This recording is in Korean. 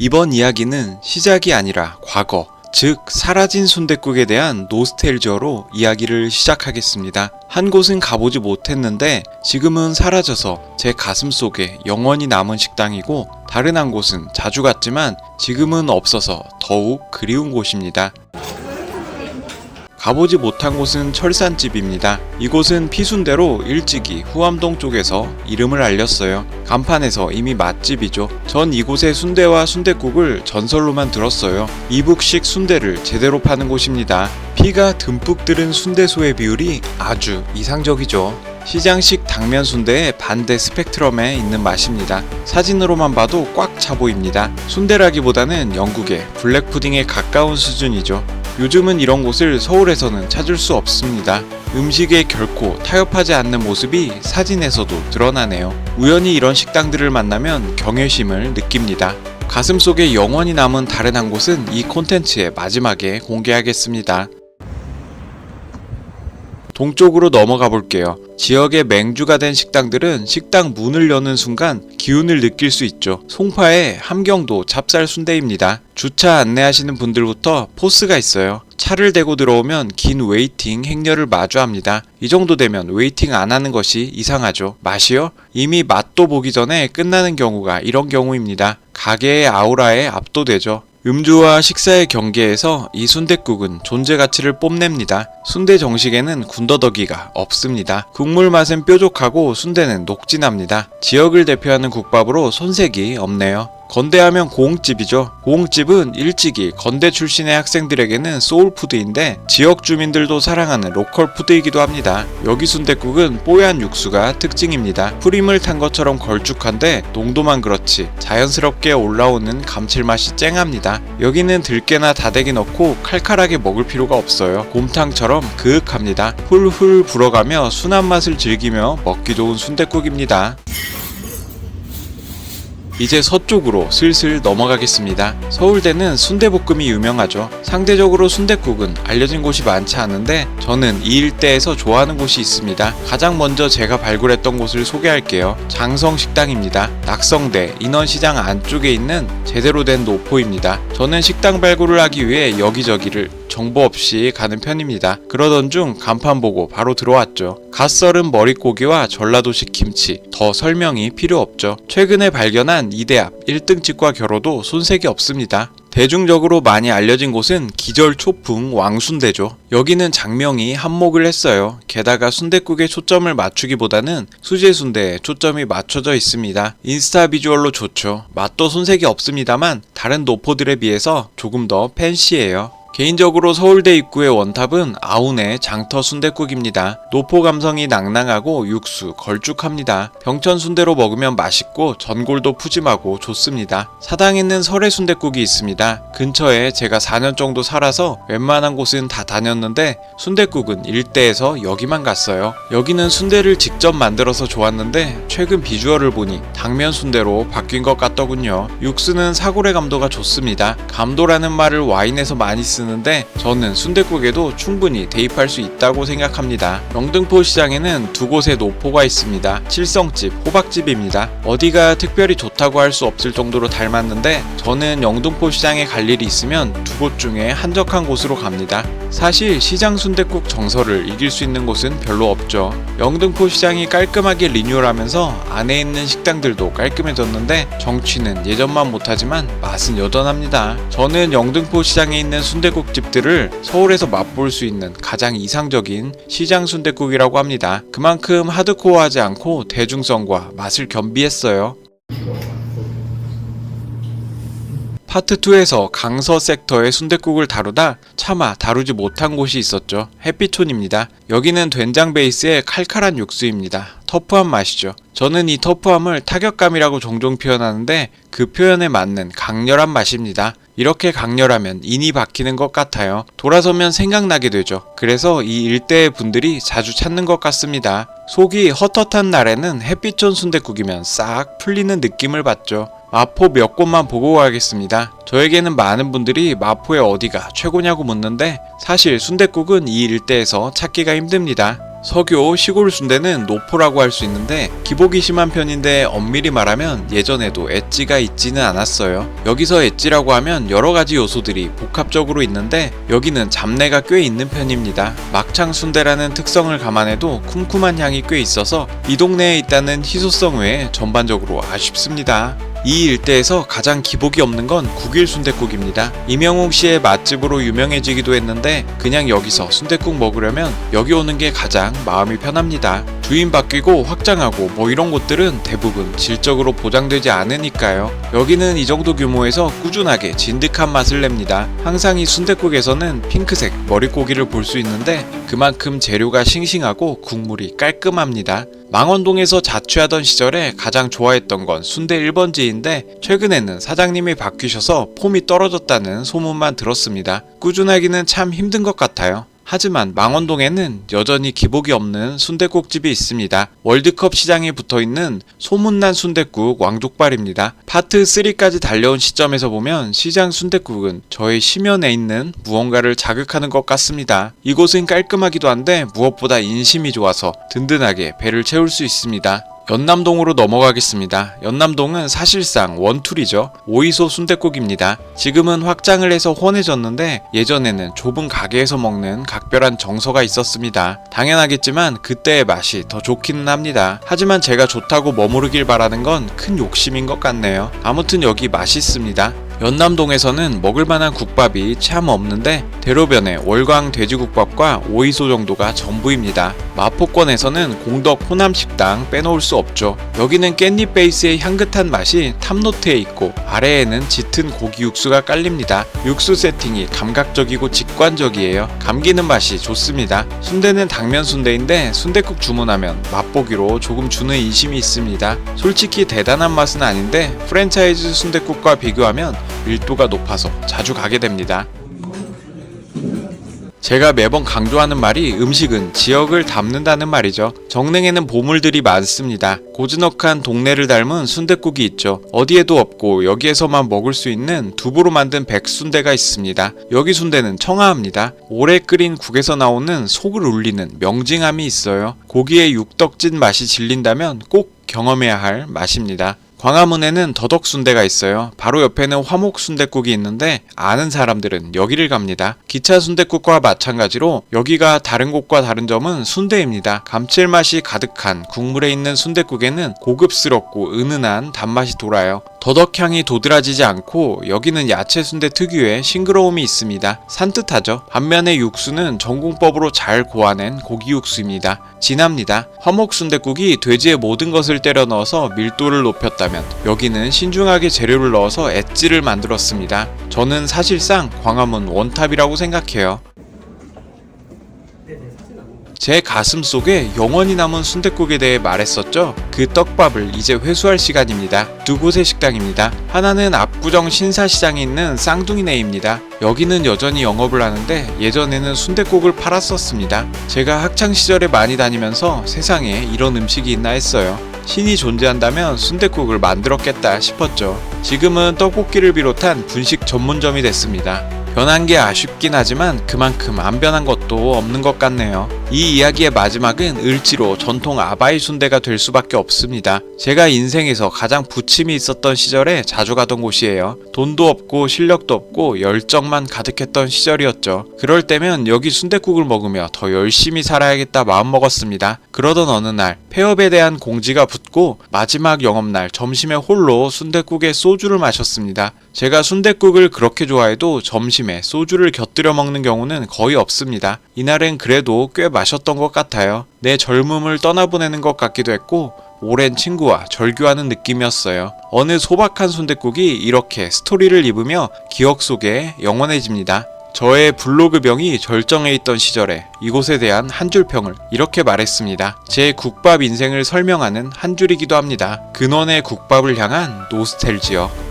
이번 이야기는 시작이 아니라 과거, 즉 사라진 순댓국에 대한 노스텔지어로 이야기를 시작하겠습니다. 한 곳은 가보지 못했는데 지금은 사라져서 제 가슴 속에 영원히 남은 식당이고 다른 한 곳은 자주 갔지만 지금은 없어서 더욱 그리운 곳입니다. 가보지 못한 곳은 철산집입니다. 이곳은 피순대로 일찍이 후암동 쪽에서 이름을 알렸어요. 간판에서 이미 맛집이죠. 전 이곳의 순대와 순댓국을 전설로만 들었어요. 이북식 순대를 제대로 파는 곳입니다. 피가 듬뿍 들은 순대소의 비율이 아주 이상적이죠. 시장식 당면 순대의 반대 스펙트럼에 있는 맛입니다. 사진으로만 봐도 꽉 차 보입니다. 순대라기보다는 영국의 블랙 푸딩에 가까운 수준이죠. 요즘은 이런 곳을 서울에서는 찾을 수 없습니다. 음식에 결코 타협하지 않는 모습이 사진에서도 드러나네요. 우연히 이런 식당들을 만나면 경외심을 느낍니다. 가슴 속에 영원히 남은 다른 한 곳은 이 콘텐츠의 마지막에 공개하겠습니다. 동쪽으로 넘어가 볼게요. 지역의 맹주가 된 식당들은 식당 문을 여는 순간 기운을 느낄 수 있죠. 송파의 함경도 찹쌀 순대입니다. 주차 안내하시는 분들부터 포스가 있어요. 차를 대고 들어오면 긴 웨이팅 행렬을 마주합니다. 이 정도 되면 웨이팅 안 하는 것이 이상하죠. 맛이요? 이미 맛도 보기 전에 끝나는 경우가 이런 경우입니다. 가게의 아우라에 압도되죠. 음주와 식사의 경계에서 이 순댓국은 존재 가치를 뽐냅니다. 순대 정식에는 군더더기가 없습니다. 국물 맛은 뾰족하고 순대는 녹진합니다. 지역을 대표하는 국밥으로 손색이 없네요. 건대하면 고흥집이죠. 고흥집은 일찍이 건대 출신의 학생들에게는 소울푸드인데 지역 주민들도 사랑하는 로컬 푸드이기도 합니다. 여기 순댓국은 뽀얀 육수가 특징입니다. 프림을 탄 것처럼 걸쭉한데 농도만 그렇지 자연스럽게 올라오는 감칠맛이 쨍합니다. 여기는 들깨나 다대기 넣고 칼칼하게 먹을 필요가 없어요. 곰탕처럼 그윽합니다. 훌훌 불어가며 순한 맛을 즐기며 먹기 좋은 순댓국입니다. 이제 서쪽으로 슬슬 넘어가겠습니다. 서울대는 순대볶음이 유명하죠. 상대적으로 순댓국은 알려진 곳이 많지 않은데 저는 이 일대에서 좋아하는 곳이 있습니다. 가장 먼저 제가 발굴했던 곳을 소개할게요. 장성식당입니다. 낙성대 인원시장 안쪽에 있는 제대로 된 노포입니다. 저는 식당 발굴을 하기 위해 여기저기를 정보 없이 가는 편입니다. 그러던 중 간판 보고 바로 들어왔죠. 갓 썰은 머릿고기와 전라도식 김치. 더 설명이 필요 없죠. 최근에 발견한 이대앞 1등집과 겨뤄도 손색이 없습니다. 대중적으로 많이 알려진 곳은 기절 초풍 왕순대죠. 여기는 장명이 한몫을 했어요. 게다가 순댓국에 초점을 맞추기보다는 수제 순대에 초점이 맞춰져 있습니다. 인스타 비주얼로 좋죠. 맛도 손색이 없습니다만 다른 노포들에 비해서 조금 더 팬시해요. 개인적으로 서울대 입구의 원탑은 아운의 장터 순댓국입니다. 노포 감성이 낭낭하고 육수 걸쭉합니다. 병천 순대로 먹으면 맛있고 전골도 푸짐하고 좋습니다. 사당에는 설해 순댓국이 있습니다. 근처에 제가 4년 정도 살아서 웬만한 곳은 다 다녔는데 순댓국은 일대에서 여기만 갔어요. 여기는 순대를 직접 만들어서 좋았는데 최근 비주얼을 보니 당면 순대로 바뀐 것 같더군요. 육수는 사골의 감도가 좋습니다. 감도라는 말을 와인에서 많이 쓰 는데 저는 순댓국에도 충분히 대입할 수 있다고 생각합니다. 영등포 시장에는 두 곳의 노포가 있습니다. 칠성집, 호박집입니다. 어디가 특별히 좋다고 할 수 없을 정도로 닮았는데 저는 영등포 시장에 갈 일이 있으면 두 곳 중에 한적한 곳으로 갑니다. 사실 시장 순댓국 정서를 이길 수 있는 곳은 별로 없죠. 영등포 시장이 깔끔하게 리뉴얼하면서 안에 있는 식당들도 깔끔해졌는데 정취는 예전만 못하지만 맛은 여전합니다. 저는 영등포 시장에 있는 순 댓국 집들을 서울에서 맛볼 수 있는 가장 이상적인 시장 순댓국이라고 합니다. 그만큼 하드코어하지 않고 대중성과 맛을 겸비했어요. 파트 2에서 강서 섹터의 순댓국을 다루다 차마 다루지 못한 곳이 있었죠. 햇빛촌입니다. 여기는 된장 베이스의 칼칼한 육수입니다. 터프한 맛이죠. 저는 이 터프함을 타격감이라고 종종 표현하는데 그 표현에 맞는 강렬한 맛입니다. 이렇게 강렬하면 인이 박히는 것 같아요. 돌아서면 생각나게 되죠. 그래서 이 일대의 분들이 자주 찾는 것 같습니다. 속이 헛헛한 날에는 햇빛촌 순댓국이면 싹 풀리는 느낌을 받죠. 마포 몇 곳만 보고 가겠습니다. 저에게는 많은 분들이 마포의 어디가 최고냐고 묻는데 사실 순댓국은 이 일대에서 찾기가 힘듭니다. 서교 시골 순대는 노포라고 할 수 있는데 기복이 심한 편인데 엄밀히 말하면 예전에도 엣지가 있지는 않았어요. 여기서 엣지라고 하면 여러 가지 요소들이 복합적으로 있는데 여기는 잡내가 꽤 있는 편입니다. 막창 순대라는 특성을 감안해도 쿰쿰한 향이 꽤 있어서 이 동네에 있다는 희소성 외에 전반적으로 아쉽습니다. 이 일대에서 가장 기복이 없는 건 국일 순댓국입니다. 이명웅 씨의 맛집으로 유명해지기도 했는데 그냥 여기서 순댓국 먹으려면 여기 오는 게 가장 마음이 편합니다. 주인 바뀌고 확장하고 뭐 이런 곳들은 대부분 질적으로 보장되지 않으니까요. 여기는 이 정도 규모에서 꾸준하게 진득한 맛을 냅니다. 항상 이 순댓국에서는 핑크색 머릿고기를 볼 수 있는데 그만큼 재료가 싱싱하고 국물이 깔끔합니다. 망원동에서 자취하던 시절에 가장 좋아했던 건 순대 1번지인데 최근에는 사장님이 바뀌셔서 폼이 떨어졌다는 소문만 들었습니다. 꾸준하기는 참 힘든 것 같아요. 하지만 망원동에는 여전히 기복이 없는 순댓국집이 있습니다. 월드컵 시장에 붙어 있는 소문난 순댓국 왕족발입니다. 파트 3까지 달려온 시점에서 보면 시장 순댓국은 저의 심연에 있는 무언가를 자극하는 것 같습니다. 이곳은 깔끔하기도 한데 무엇보다 인심이 좋아서 든든하게 배를 채울 수 있습니다. 연남동으로 넘어가겠습니다. 연남동은 사실상 원툴이죠. 오이소 순댓국입니다. 지금은 확장을 해서 훤해졌는데 예전에는 좁은 가게에서 먹는 각별한 정서가 있었습니다. 당연하겠지만 그때의 맛이 더 좋기는 합니다. 하지만 제가 좋다고 머무르길 바라는 건 큰 욕심인 것 같네요. 아무튼 여기 맛있습니다. 연남동에서는 먹을 만한 국밥이 참 없는데 대로변에 월광 돼지국밥과 오이소 정도가 전부입니다. 마포권에서는 공덕 호남식당 빼놓을 수 없죠. 여기는 깻잎 베이스의 향긋한 맛이 탑노트에 있고 아래에는 짙은 고기 육수가 깔립니다. 육수 세팅이 감각적이고 직관적이에요. 감기는 맛이 좋습니다. 순대는 당면 순대인데 순대국 주문하면 맛보기로 조금 주는 인심이 있습니다. 솔직히 대단한 맛은 아닌데 프랜차이즈 순대국과 비교하면 밀도가 높아서 자주 가게 됩니다. 제가 매번 강조하는 말이 음식은 지역을 담는다는 말이죠. 정릉에는 보물들이 많습니다. 고즈넉한 동네를 닮은 순댓국이 있죠. 어디에도 없고 여기에서만 먹을 수 있는 두부로 만든 백순대가 있습니다. 여기 순대는 청아합니다. 오래 끓인 국에서 나오는 속을 울리는 명징함이 있어요. 고기의 육덕진 맛이 질린다면 꼭 경험해야 할 맛입니다. 광화문에는 더덕순대가 있어요. 바로 옆에는 화목순대국이 있는데 아는 사람들은 여기를 갑니다. 기차 순대국과 마찬가지로 여기가 다른 곳과 다른 점은 순대입니다. 감칠맛이 가득한 국물에 있는 순대국에는 고급스럽고 은은한 단맛이 돌아요. 더덕향이 도드라지지 않고 여기는 야채 순대 특유의 싱그러움이 있습니다. 산뜻하죠. 반면에 육수는 전공법으로 잘 고아낸 고기 육수입니다. 진합니다. 화목 순대국이 돼지의 모든 것을 때려 넣어서 밀도를 높였다면 여기는 신중하게 재료를 넣어서 엣지를 만들었습니다. 저는 사실상 광화문 원탑이라고 생각해요. 제 가슴 속에 영원히 남은 순댓국에 대해 말했었죠. 그 떡밥을 이제 회수할 시간입니다. 두 곳의 식당입니다. 하나는 압구정 신사시장에 있는 쌍둥이네입니다. 여기는 여전히 영업을 하는데 예전에는 순댓국을 팔았었습니다. 제가 학창 시절에 많이 다니면서 세상에 이런 음식이 있나 했어요. 신이 존재한다면 순댓국을 만들었겠다 싶었죠. 지금은 떡볶이를 비롯한 분식 전문점이 됐습니다. 변한 게 아쉽긴 하지만 그만큼 안 변한 것도 없는 것 같네요. 이 이야기의 마지막은 을지로 전통 아바이 순대가 될 수밖에 없습니다. 제가 인생에서 가장 부침이 있었던 시절에 자주 가던 곳이에요. 돈도 없고 실력도 없고 열정만 가득했던 시절이었죠. 그럴 때면 여기 순댓국을 먹으며 더 열심히 살아야겠다 마음먹었습니다. 그러던 어느 날 폐업에 대한 공지가 붙고 마지막 영업날 점심에 홀로 순댓국에 소주를 마셨습니다. 제가 순댓국을 그렇게 좋아해도 점심에 소주를 곁들여 먹는 경우는 거의 없습니다. 이날은 그래도 꽤 마셨던 것 같아요. 내 젊음을 떠나보내는 것 같기도 했고 오랜 친구와 절규하는 느낌이었어요. 어느 소박한 순댓국이 이렇게 스토리를 입으며 기억 속에 영원해집니다. 저의 블로그 병이 절정해 있던 시절에 이곳에 대한 한 줄 평을 이렇게 말했습니다. 제 국밥 인생을 설명하는 한 줄이기도 합니다. 근원의 국밥을 향한 노스텔지어.